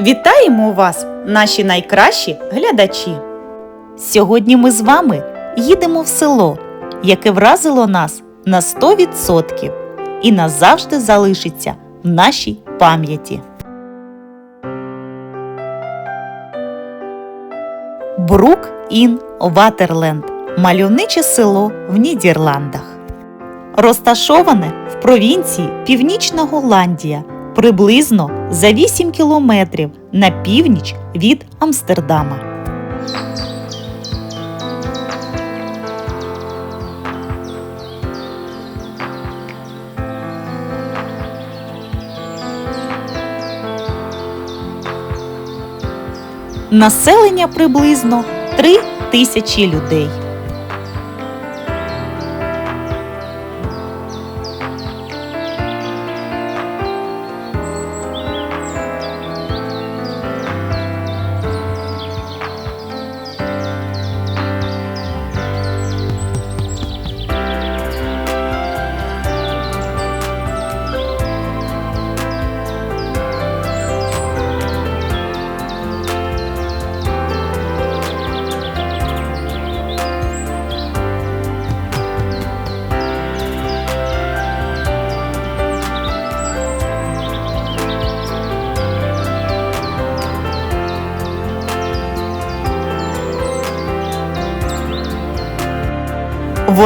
Вітаємо вас, наші найкращі глядачі! Сьогодні ми з вами їдемо в село, яке вразило нас на 100% і назавжди залишиться в нашій пам'яті. Брук ін Ватерленд мальовниче село в Нідерландах. Розташоване в провінції Північна Голландія приблизно за 8 кілометрів на північ від Амстердама. Населення приблизно 3 тисячі людей.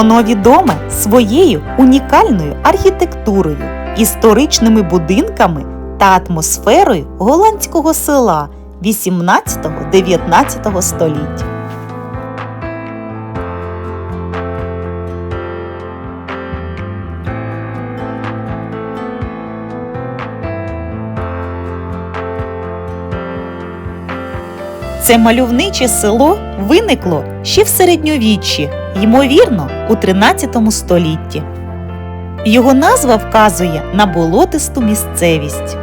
Воно відоме своєю унікальною архітектурою, історичними будинками та атмосферою голландського села 18-19 століття. Це мальовниче село виникло ще в середньовіччі, ймовірно, у 13 столітті. Його назва вказує на болотисту місцевість.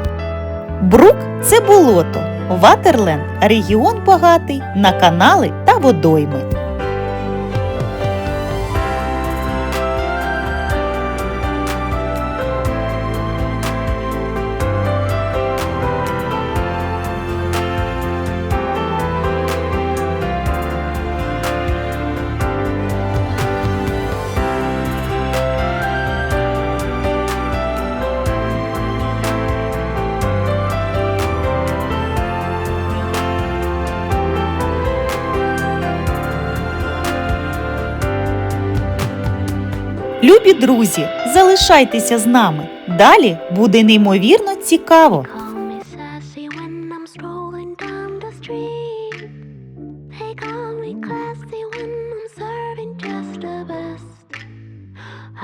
Брук це болото, Ватерленд регіон багатий на канали та водойми. Друзі, залишайтеся з нами. Далі буде неймовірно цікаво.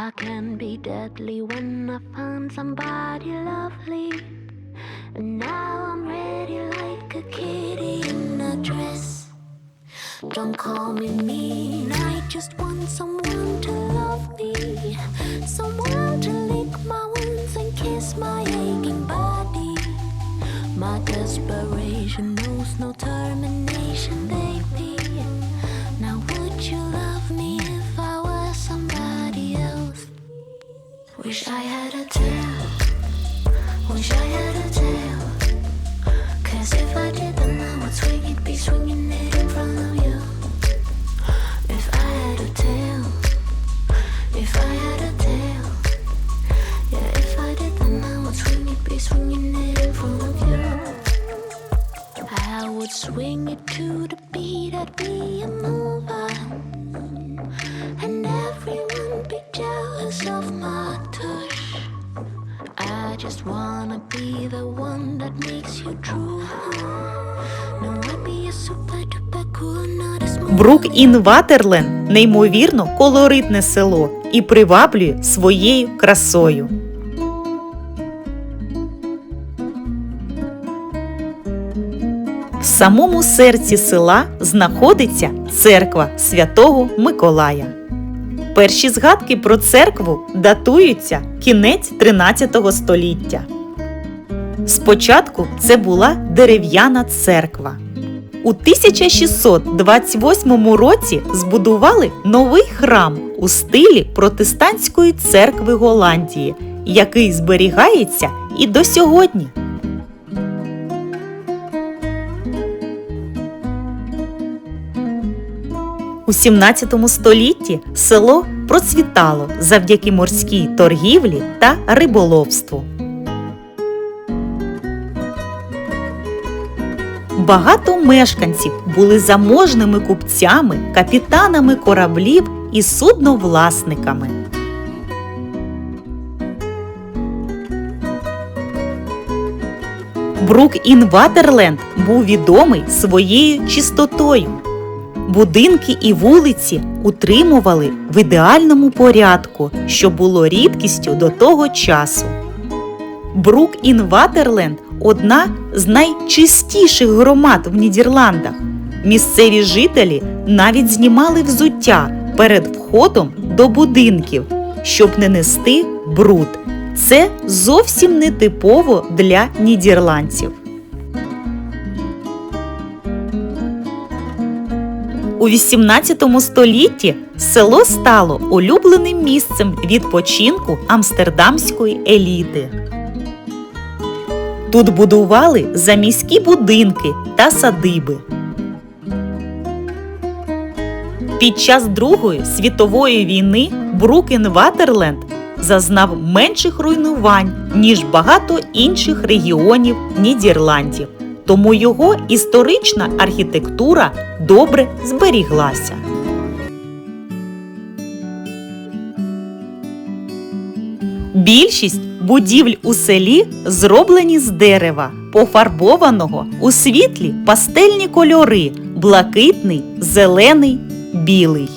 I can be deadly when I find somebody lovely. And now I'm ready like a kitty in a dress. Don't call me mean, I just want someone to no time. Брук ін Ватерленд неймовірно колоритне село і приваблює своєю красою. В самому серці села знаходиться церква святого Миколая. Перші згадки про церкву датуються кінець 13 століття. Спочатку це була дерев'яна церква. У 1628 році збудували новий храм у стилі протестантської церкви Голландії, який зберігається і до сьогодні. У 17 столітті село процвітало завдяки морській торгівлі та риболовству. Багато мешканців були заможними купцями, капітанами кораблів і судновласниками. Брук ін Ватерленд був відомий своєю чистотою. Будинки і вулиці утримували в ідеальному порядку, що було рідкістю до того часу. Брук ін Ватерленд одна з найчистіших громад в Нідерландах. Місцеві жителі навіть знімали взуття перед входом до будинків, щоб не нести бруд. Це зовсім не типово для нідерландців. У 18 столітті село стало улюбленим місцем відпочинку амстердамської еліти. Тут будували заміські будинки та садиби. Під час Другої світової війни Брукен-Ватерленд зазнав менших руйнувань, ніж багато інших регіонів Нідерландів, тому його історична архітектура добре зберіглася. Більшість будівель у селі зроблені з дерева, пофарбованого у світлі пастельні кольори блакитний, зелений, білий.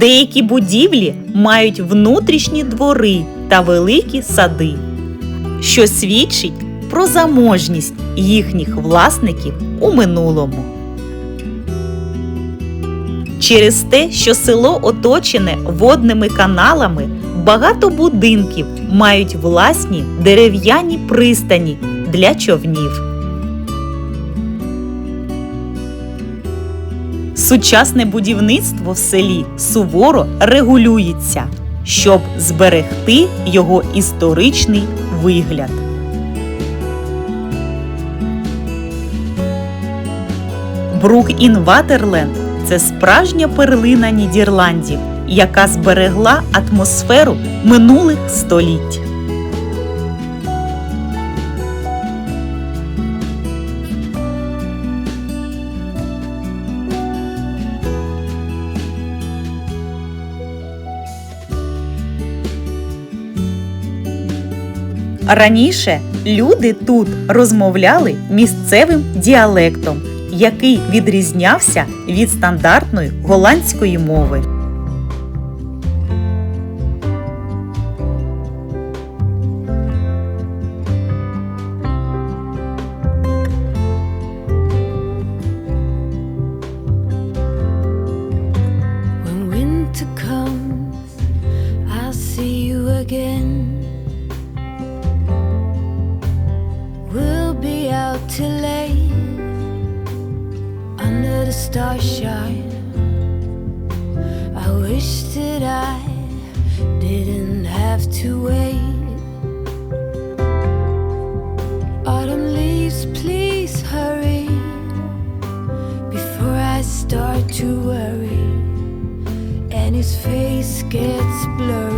Деякі будівлі мають внутрішні двори та великі сади, що свідчить про заможність їхніх власників у минулому. Через те, що село оточене водними каналами, багато будинків мають власні дерев'яні пристані для човнів. Сучасне будівництво в селі суворо регулюється, щоб зберегти його історичний вигляд. Брук ін Ватерленд це справжня перлина Нідерландів, яка зберегла атмосферу минулих століть. Раніше люди тут розмовляли місцевим діалектом, який відрізнявся від стандартної голландської мови. gets blurred.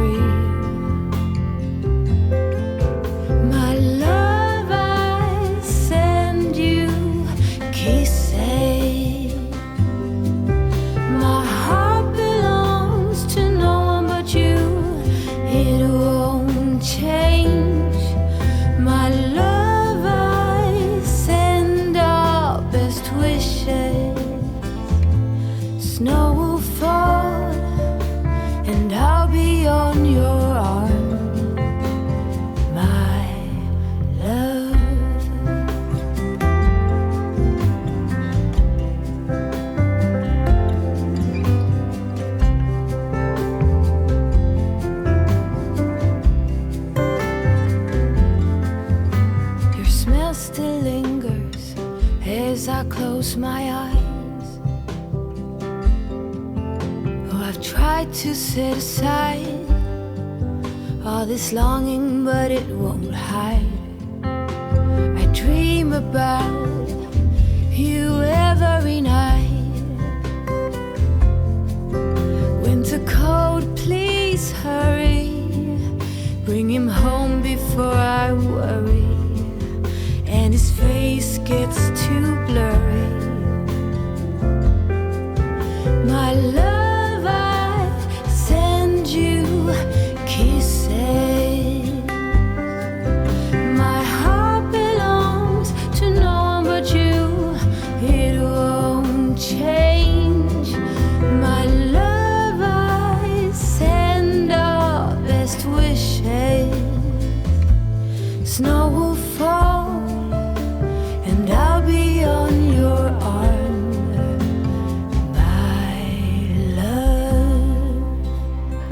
Close my eyes. Oh, I've tried to set aside all this longing, but it won't hide. I dream about you every night. Winter cold, please hurry. Bring him home before I worry. And his face gets too blurry.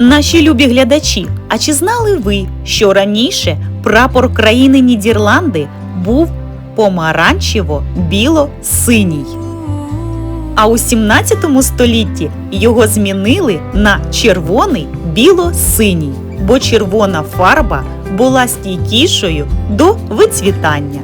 Наші любі глядачі, а чи знали ви, що раніше прапор країни Нідерланди був помаранчево-біло-синій? А у 17 столітті його змінили на червоний біло-синій, бо червона фарба була стійкішою до вицвітання.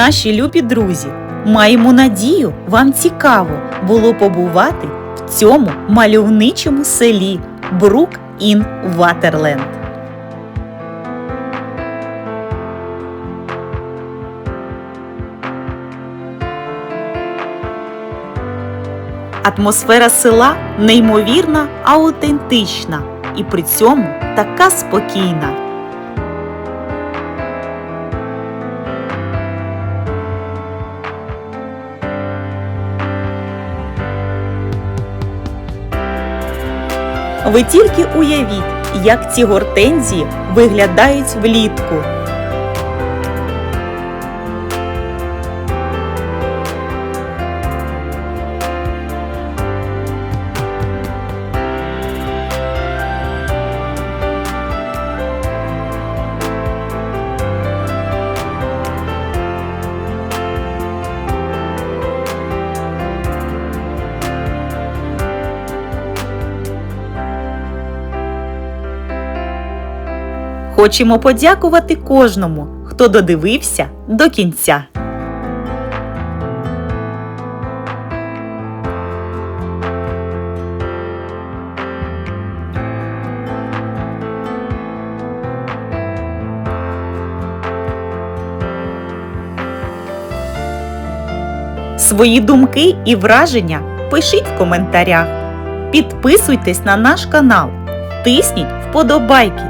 Наші любі друзі, маємо надію, вам цікаво було побувати в цьому мальовничому селі Брук ін Ватерленд. Атмосфера села неймовірна, аутентична і при цьому така спокійна. Ви тільки уявіть, як ці гортензії виглядають влітку. Хочемо подякувати кожному, хто додивився до кінця. Свої думки і враження пишіть в коментарях. Підписуйтесь на наш канал, тисніть вподобайки